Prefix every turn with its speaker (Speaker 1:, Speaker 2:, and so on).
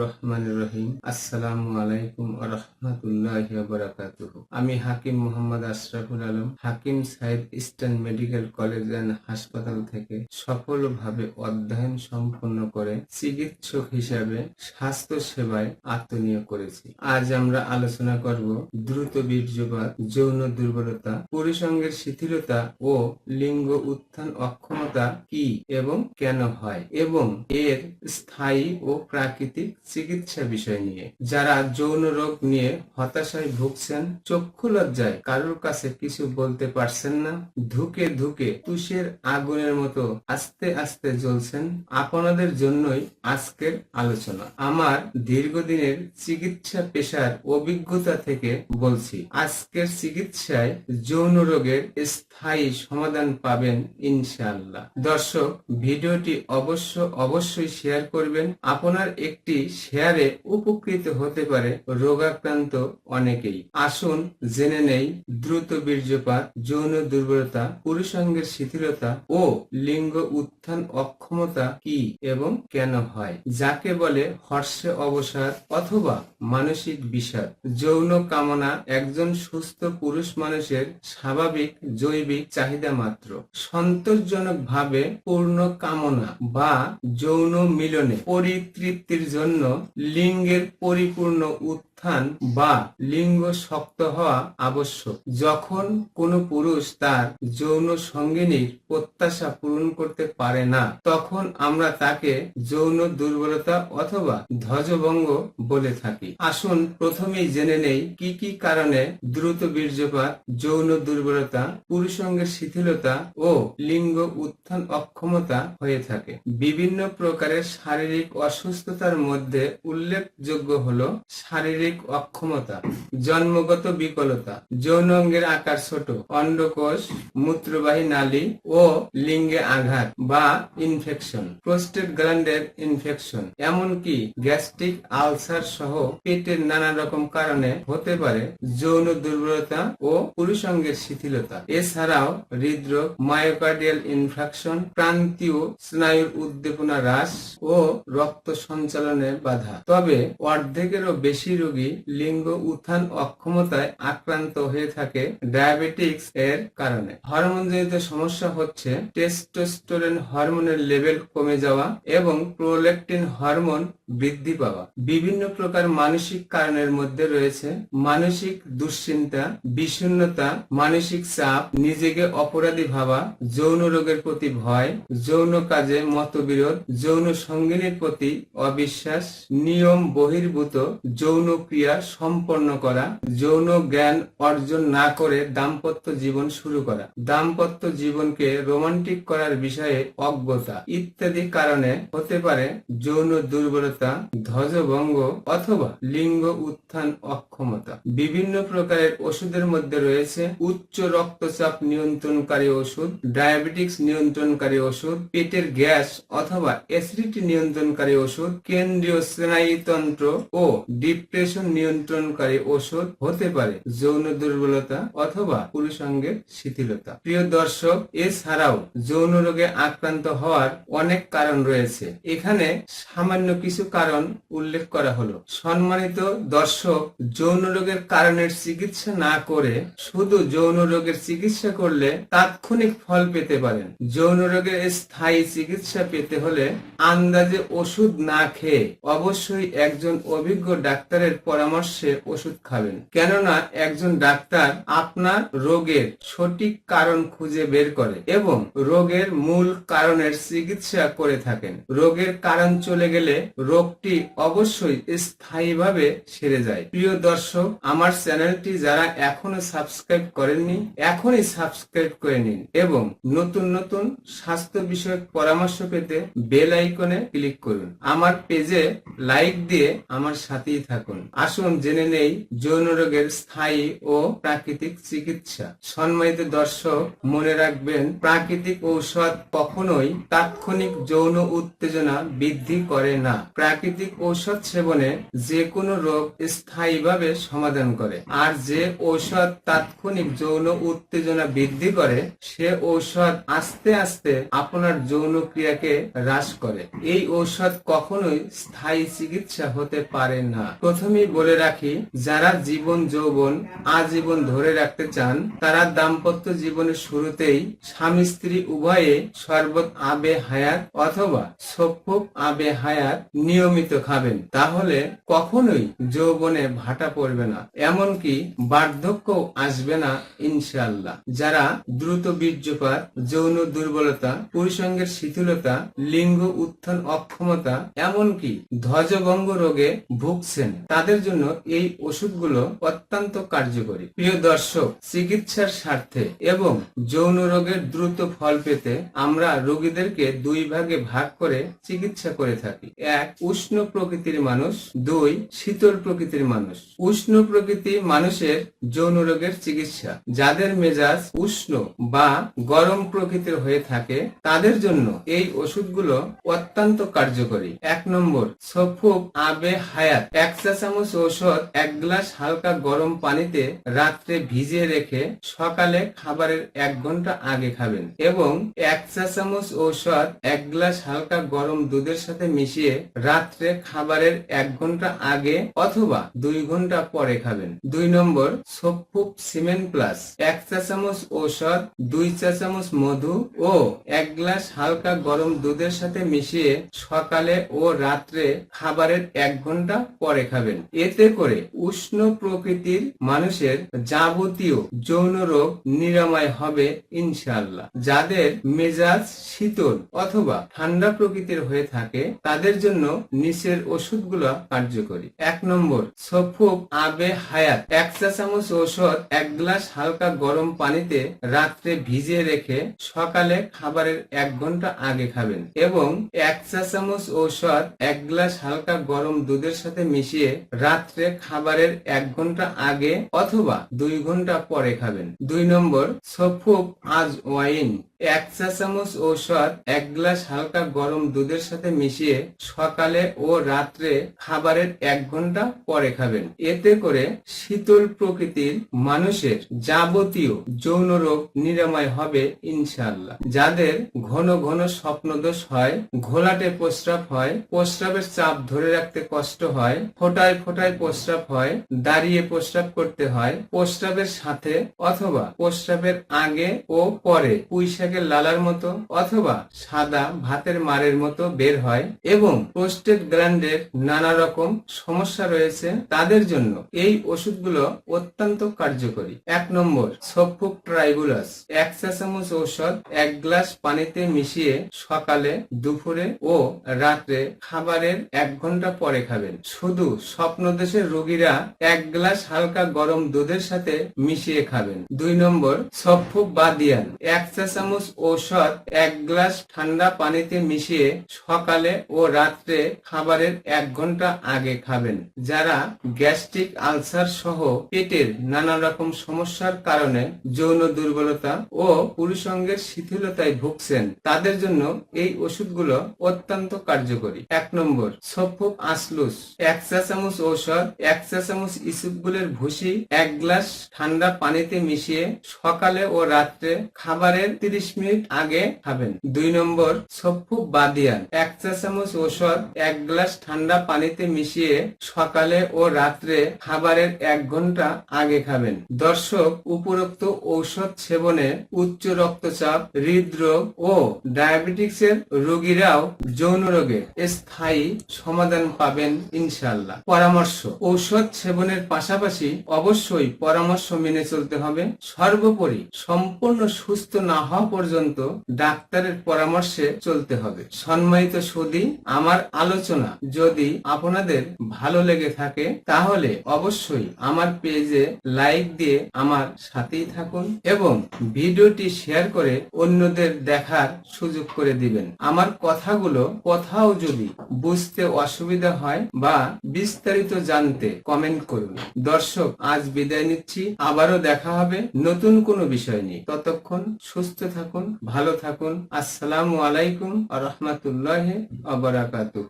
Speaker 1: রহমান রহিম। আমি Hakim Mohammad Ashraful Alam, Hakim Said eastern medical college and হাসপাতাল থেকে সফলভাবে অধ্যয়ন সম্পন্ন করে চিকিৎসক হিসাবে স্বাস্থ্য সেবায় আত্মনিয়োগ করেছি। আজ আমরা আলোচনা করব দ্রুত বীর্যপাত, যৌন দুর্বলতা পরিসঙ্গের শিথিলতা ও লিঙ্গ উত্থান অক্ষমতা কি এবং কেন হয় এবং এর স্থায়ী ও প্রাকৃতিক চিকিৎসা বিষয় নিয়ে। যারা যৌন রোগ নিয়ে হতাশায় ভুগছেন, চক্ষু লজ্জায় কারোর কাছে কিছু বলতে পারছেন না, ধুকে ধুকে তুষের আগুনের মতো আস্তে আস্তে জ্বলছেন, আপনাদের জন্যই আজকের আলোচনা। আমার দীর্ঘদিনের চিকিৎসা পেশার অভিজ্ঞতা থেকে বলছি, আজকের চিকিৎসায় যৌন রোগের স্থায়ী সমাধান পাবেন ইনশাআল্লাহ। দর্শক, ভিডিওটি অবশ্য অবশ্যই শেয়ার করবেন আপনার একটি শেয়ারে উপকৃত হতে পারে রোগাক্রান্ত অনেকেই। আসুন জেনে নেই দ্রুত বীর্যপাত, যৌন দুর্বলতা, পুরুষাঙ্গের শিথিলতা ও লিঙ্গ উত্থান অক্ষমতা কি এবং কেন হয়, যাকে বলে হর্ষে অবসাদ অথবা মানসিক বিষাদ। যৌন কামনা একজন সুস্থ পুরুষ মানুষের স্বাভাবিক জৈবিক চাহিদা মাত্র। সন্তোষজনক ভাবে পূর্ণ কামনা বা যৌন মিলনে পরিতৃপ্তির জন্য লিঙ্গের পরিপূর্ণ উত্থান বা লিঙ্গ শক্ত হওয়া আবশ্যক। যখন কোনো পুরুষ তার যৌন সঙ্গিনীর প্রত্যাশা পূরণ করতে পারে না, তখন আমরা তাকে যৌন দুর্বলতা অথবা ধ্বজভঙ্গ বলে থাকি। আসুন প্রথমেই জেনে নেই কি কি কারণে দ্রুত বীর্যপাত, যৌন দুর্বলতা, পুরুষঙ্গের শিথিলতা ও লিঙ্গ উত্থান অক্ষমতা হয়ে থাকে। বিভিন্ন প্রকারের শারীরিক অসুস্থতার মধ্যে উল্লেখযোগ্য হলো শারীরিক অক্ষমতা, জন্মগত বিকলতা, যৌন অঙ্গের আকার ছোট, অন্ডকোষ, মূত্রবাহী নালী ও লিঙ্গে আঘাত বা ইনফেকশন প্রোস্টেট গ্ল্যান্ডের ইনফেকশন এমনকি গ্যাস্ট্রিক আলসার সহ পেটের নানা রকম কারণে হতে পারে যৌন দুর্বলতা ও পুরুষাঙ্গের শিথিলতা। এছাড়াও হৃদরোগ মায়োকার্ডিয়াল ইনফেকশন প্রান্তীয় স্নায়ুর উদ্দীপনা হ্রাস ও রক্ত সঞ্চালনের বাধা। তবে অর্ধেকেরও বেশি রোগী লিঙ্গ উত্থান অক্ষমতায় আক্রান্ত হয়ে থাকে ডায়াবেটিক্স এর কারণে। হরমোনজনিত সমস্যা হচ্ছে টেস্টোস্টেরন হরমোনের লেভেল কমে যাওয়া এবং প্রোলেকটিন হরমোন বৃদ্ধি পাওয়া। বিভিন্ন প্রকার মানসিক কারণের মধ্যে রয়েছে মানসিক দুশ্চিন্তা, বিষণ্ণতা, মানসিক চাপ, নিজেকে অপরাধী ভাবা, যৌন রোগের প্রতি ভয়, যৌন কাজে মতবিরোধ, যৌন সঙ্গিনীর প্রতি অবিশ্বাস, নিয়ম বহির্ভূত, যৌন ক্রিয়া সম্পন্ন করা, যৌন জ্ঞান অর্জন না করে দাম্পত্য জীবন শুরু করা। দাম্পত্য জীবনকে রোমান্টিক করার বিষয়ে অজ্ঞতা ইত্যাদি কারণে হতে পারে যৌন দুর্বলতা, ধ্বজভঙ্গ অথবা লিঙ্গ উত্থান অক্ষমতা। বিভিন্ন প্রকারের ওষুধের মধ্যে রয়েছে উচ্চ রক্তচাপ নিয়ন্ত্রণকারী ওষুধ, ডায়াবেটিক্স নিয়ন্ত্রণকারী ওষুধ, পেটের গ্যাস অথবা অ্যাসিডিটি নিয়ন্ত্রণকারী ওষুধ, কেন্দ্রীয় স্নায়ুতন্ত্র ও ডিপ্রেশন নিয়ন্ত্রণকারী ওষুধ হতে পারে, যৌন দুর্বলতা অথবা পুরুষাঙ্গের শিথিলতা। প্রিয় দর্শক, এছাড়াও যৌন রোগে আক্রান্ত হওয়ার অনেক কারণ রয়েছে। এখানে সামান্য কিছু কারণ উল্লেখ করা হলো। সম্মানিত দর্শক, যৌন রোগের কারণের চিকিৎসা না করে শুধু যৌন রোগের চিকিৎসা করলে তাৎক্ষণিক ফল পেতে পারেন। যৌন রোগের স্থায়ী চিকিৎসা পেতে হলে আন্দাজে ওষুধ না খেয়ে অবশ্যই একজন অভিজ্ঞ ডাক্তারের পরামর্শে ওষুধ খাবেন। কেননা একজন ডাক্তার আপনার রোগের সঠিক কারণ খুঁজে বের করে এবং রোগের মূল কারণের চিকিৎসা করে থাকেন। রোগের কারণ চলে গেলে রোগটি অবশ্যই স্থায়ীভাবে সেরে যায়। প্রিয় দর্শক, আমার চ্যানেলটি যারা এখনও সাবস্ক্রাইব করেননি, এখনই সাবস্ক্রাইব করে নিন এবং নতুন নতুন স্বাস্থ্য বিষয়ক পরামর্শ পেতে বেল আইকনে ক্লিক করুন। আমার পেজে লাইক দিয়ে আমার সাথেই থাকুন। আসুন জেনে নেই, যৌন রোগের স্থায়ী ও প্রাকৃতিক চিকিৎসা। সম্মানিত দর্শক, মনে রাখবেন, প্রাকৃতিক ঔষধ কখনোই তাৎক্ষণিক যৌন উত্তেজনা বৃদ্ধি করে না। প্রাকৃতিক ঔষধ সেবনে যে কোনো রোগ স্থায়ীভাবে সমাধান করে। আর যে ঔষধ তাৎক্ষণিক যৌন উত্তেজনা বৃদ্ধি করে, সে ঔষধ আস্তে আস্তে আপনার যৌন ক্রিয়াকে হ্রাস করে। এই ঔষধ কখনোই স্থায়ী চিকিৎসা হতে পারে না। প্রথমেই বলে রাখি, যারা জীবন যৌবন, আজীবন ধরে রাখতে চান, তারা দাম্পত্য জীবনের শুরুতেই স্বামী স্ত্রী উভয়ে শরবত আবে হায়াত অথবা সফুক আবে হায়াত নিয়মিত খাবেন। তাহলে কখনোই যৌবনে ভাটা পড়বে না, এমনকি বার্ধক্য আসবে না ইনশাল্লাহ যারা দ্রুত বীর্যপাত, যৌন দুর্বলতা, পুরুষঙ্গের শিথিলতা, লিঙ্গ উত্থান অক্ষমতা, এমনকি ধ্বজভঙ্গ রোগে ভুগছেন, তাদের জন্য এই ওষুধগুলো অত্যন্ত কার্যকরী। প্রিয় দর্শক, চিকিৎসার স্বার্থে এবং যৌন রোগের দ্রুত ফল পেতে আমরা রোগীদেরকে দুই ভাগে ভাগ করে চিকিৎসা করে থাকি। এক, উষ্ণ প্রকৃতির মানুষ। দুই, শীতল প্রকৃতির মানুষ। উষ্ণ প্রকৃতি মানুষের যৌন রোগের চিকিৎসা। যাদের মেজাজ উষ্ণ বা গরম প্রকৃতির হয়ে থাকে, তাদের জন্য এই ওষুধগুলো অত্যন্ত কার্যকরী। এক নম্বর, সফুক আবে হায়াত। এক চা চামচ ঔষধ এক গ্লাস হালকা গরম পানিতে রাত্রে ভিজিয়ে রেখে সকালে খাবারের এক ঘণ্টা আগে খাবেন এবং এক চা চামচ ঔষধ, এক গ্লাস হালকা গরম দুধের সাথে মিশিয়ে রাত্রে খাবারের এক ঘণ্টা আগে অথবা দুই ঘণ্টা পরে খাবেন। দুই নম্বর সফুক সিমেন্ট প্লাস। এক চা চামচ ঔষধ, দুই চা চামচ মধু ও এক গ্লাস হালকা গরম দুধের সাথে মিশিয়ে সকালে ও রাত্রে খাবারের এক ঘণ্টা পরে খাবেন। এতে করে উষ্ণ প্রকৃতির মানুষের যাবতীয় যৌন রোগ নিরাময় হবে ইনশাল্লাহ যাদের মেজাজ শীতল অথবা ঠান্ডা প্রকৃতির হয়ে থাকে, তাদের জন্য নিচের ওষুধগুলো কার্যকরী। এক নম্বর, সফুক আবে হায়াত। এক চা চামচ ঔষধ, এক গ্লাস হালকা গরম পানিতে রাত্রে ভিজিয়ে রেখে সকালে খাবারের এক ঘণ্টা আগে খাবেন এবং এক চা চামচ ঔষধ, এক গ্লাস হালকা গরম দুধের সাথে মিশিয়ে রাত্রে খাবারের এক ঘণ্টা আগে অথবা দুই ঘণ্টা পরে খাবেন। দুই নম্বর, সফুক আজ ওয়াইন। এক চা চামচ ঔষধ, এক গ্লাস হালকা গরম দুধের সাথে মিশিয়ে সকালে ও রাত্রে খাবারের এক ঘণ্টা পরে খাবেন। এতে করে শীতল প্রকৃতির মানুষের যাবতীয় যৌন রোগ নিরাময় হবে ইনশাআল্লাহ। যাদের ঘন ঘন স্বপ্নদোষ হয়, ঘোলাটে প্রস্রাব হয়, প্রস্রাবের চাপ ধরে রাখতে কষ্ট হয়, ফোটায় ফোটায় প্রস্রাব হয়, দাঁড়িয়ে প্রস্রাব করতে হয়, প্রস্রাবের সাথে অথবা প্রস্রাবের আগে ও পরে পুঁইশাকের লালার মতো অথবা সাদা ভাতের মারের মতো বের হয় এবং প্রোস্টেট গ্ল্যান্ডের নানা রকম সমস্যা রয়েছে তাদের জন্য এই ওষুধগুলো অত্যন্ত কার্যকরী। এক নম্বর, সফুক ট্রাইবুলাস। এক চামচ ঔষধ এক গ্লাস পানিতে মিশিয়ে সকালে, দুপুরে ও রাত্রে খাবারের এক ঘণ্টা পরে খাবেন। শুধু স্বপ্নদেশের রোগীরা এক গ্লাস হালকা গরম দুধের সাথে মিশিয়ে খাবেন। দুই নম্বর, সফুক বাদিয়ান। এক চা চামচ ঔষধ এক গ্লাস ঠান্ডা পানিতে মিশিয়ে সকালে ও রাত্রে খাবারের এক ঘণ্টা আগে খাবেন। যারা গ্যাস্ট্রিক আলসার সহ পেটের নানা রকম সমস্যার কারণে যৌন দুর্বলতা ও পুরুষঙ্গের শিথিলতায় ভুগছেন, তাদের জন্য এই ওষুধগুলো অত্যন্ত কার্যকরী। এক নম্বর, সফুক আসলুস এক চা চামচ ঔষধ, এক চা চামচ ইসুপগুলের ভুসি, এক গ্লাস ঠান্ডা পানিতে মিশিয়ে সকালে ও রাত্রে খাবারের তিরিশ মিনিট আগে খাবেন। দুই নম্বর সফু বাদিয়ান এক চা চামচ ঔষধ, এক গ্লাস ঠান্ডা পানিতে মিশিয়ে সকালে ও রাত্রে খাবারের এক ঘণ্টা আগে খাবেন। দর্শক, উপরোক্ত ঔষধ সেবনে উচ্চ রক্তচাপ, হৃদরোগ ও ডায়াবেটিক্সের রোগীরাও যৌন রোগে স্থায়ী সমাধান পাবেন ইনশাল্লাহ পরামর্শ, ঔষধ সেবনের পাশাপাশি অবশ্যই পরামর্শ মেনে চলতে হবে। সর্বোপরি সম্পূর্ণ সুস্থ না হওয়া পর্যন্ত ডাক্তারের পরামর্শে চলতে হবে। সম্মানিত সুদী, আমার আলোচনা যদি আপনাদের ভালো লেগে থাকে, তাহলে অবশ্যই আমার পেজে লাইক দিয়ে আমার সাথেই থাকুন এবং ভিডিওটি শেয়ার করে অন্যদের দেখার সুযোগ করে দিবেন। আমার কথাগুলো কোথাও যদি বুঝতে অসুবিধা হয় বা বিস্তারিত জানতে কমেন্ট করুন। দর্শক, আজ বিদায় নিচ্ছি। আবারও দেখা হবে নতুন কোনো বিষয় নিয়ে। ততক্ষণ সুস্থ থাকুন। ভালো থাকুন। আসসালামু আলাইকুম আ রহমতুল্লাহ আবরাকাতুহ